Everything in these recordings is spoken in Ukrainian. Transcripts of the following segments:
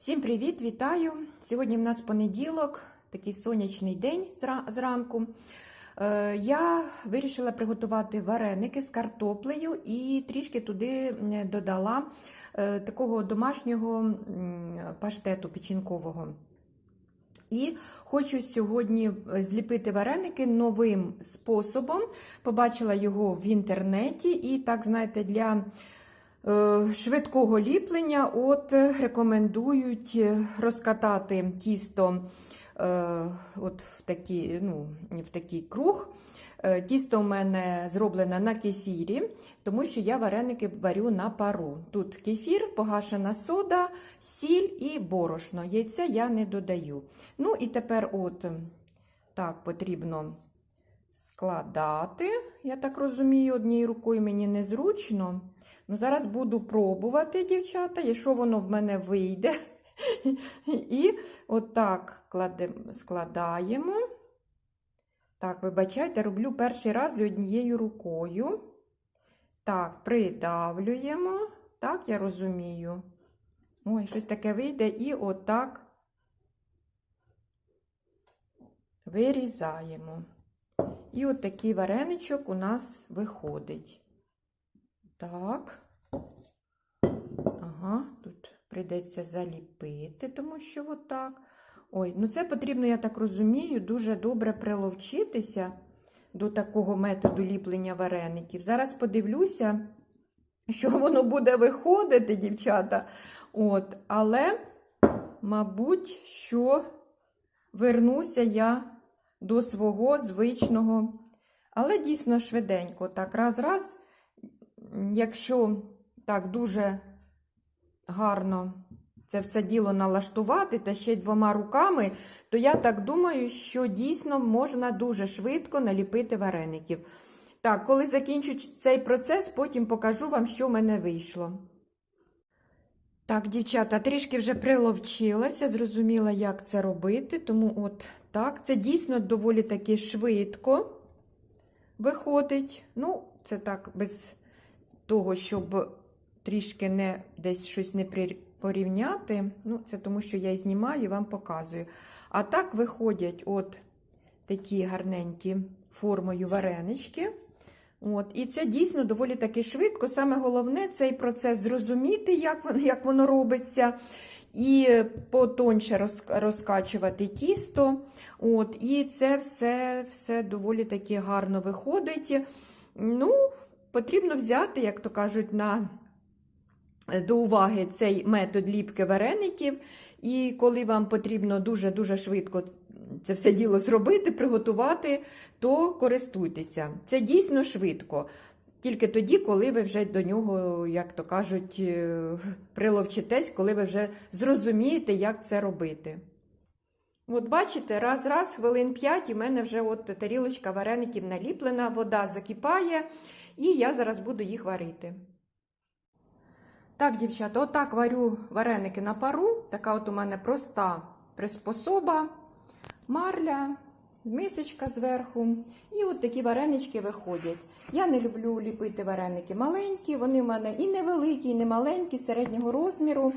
Всім привіт, вітаю! Сьогодні в нас понеділок, такий сонячний день зранку. Е, Я вирішила приготувати вареники з картоплею і трішки туди додала е, такого домашнього паштету печінкового. І хочу сьогодні зліпити вареники новим способом. Побачила його в інтернеті, і так, знаєте, для е, швидкого ліплення от рекомендують е, розкатати тісто е, от в такий, ну, в такий круг. Е, Тісто у мене зроблене на кефірі, тому що я вареники варю на пару. Тут кефір, погашена сода, сіль і борошно. Яйця я не додаю. Ну і тепер от так потрібно складати. Я так розумію, однією рукою мені незручно. Ну, Зараз буду пробувати, дівчата, якщо воно в мене вийде. І отак складаємо. Так, вибачайте, роблю перший раз з однією рукою. Так, придавлюємо. Так, я розумію. Ой, щось таке вийде, і отак вирізаємо. І от такий вареничок у нас виходить. Так. Ага, тут прийдеться заліпити, тому що отак. Ой, ну це потрібно, я так розумію, дуже добре приловчитися до такого методу ліплення вареників. Зараз подивлюся, що воно буде виходити, дівчата. От, Але, мабуть, що вернуся я до свого звичного, але дійсно швиденько. Так, раз-раз, якщо так дуже гарно це все діло налаштувати та ще двома руками, то я так думаю, що дійсно можна дуже швидко наліпити вареників. Так, коли закінчу цей процес, потім покажу вам, що в мене вийшло. Так, дівчата, трішки вже приловчилася, зрозуміла, як це робити. Тому от так, це дійсно доволі таки швидко виходить. Ну, це так, без того, щоб трішки не десь щось не порівняти. Ну, це тому, що я і знімаю і вам показую. А так виходять от такі гарненькі формою варенички. От, І це дійсно доволі таки швидко. Саме головне цей процес зрозуміти, як воно, як воно робиться, і потоньше роз, розкачувати тісто. От, І це все, все доволі таки гарно виходить. Ну, Потрібно взяти, як то кажуть, на до уваги цей метод ліпки вареників. І коли вам потрібно дуже-дуже швидко це все діло зробити, приготувати, то користуйтеся. Це дійсно швидко. Тільки тоді, коли ви вже до нього, як то кажуть, е, приловчитесь, коли ви вже зрозумієте, як це робити. От бачите, раз-раз, хвилин 5, і в мене вже от тарілочка вареників наліплена, вода закипає, і я зараз буду їх варити. Так, дівчата, отак варю вареники на пару. Така от у мене проста приспособа, марля, мисочка зверху. І от такі варенички виходять. Я не люблю ліпити вареники маленькі, вони в мене і невеликі, і не маленькі, середнього розміру.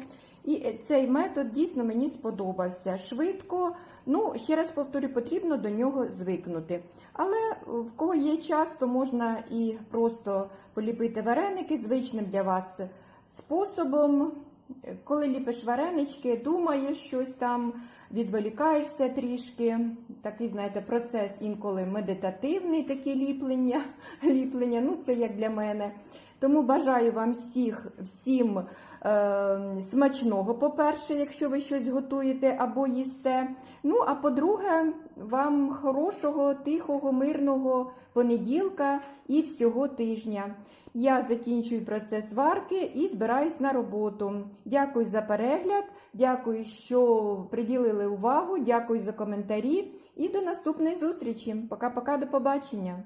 І цей метод дійсно мені сподобався. Швидко, ну, ще раз повторю, потрібно до нього звикнути. Але в кого є час, то можна і просто поліпити вареники звичним для вас способом. Коли ліпиш варенички, думаєш щось там, відволікаєшся трішки. Такий, знаєте, процес інколи медитативний, таке ліплення. ліплення. Ну, це як для мене. Тому бажаю вам всіх, всім е, смачного, по-перше, якщо ви щось готуєте або їсте. Ну, а по-друге, вам хорошого, тихого, мирного понеділка і всього тижня. Я закінчую процес варки і збираюсь на роботу. Дякую за перегляд, дякую, що приділили увагу, дякую за коментарі і до наступної зустрічі. Пока-пока, до побачення!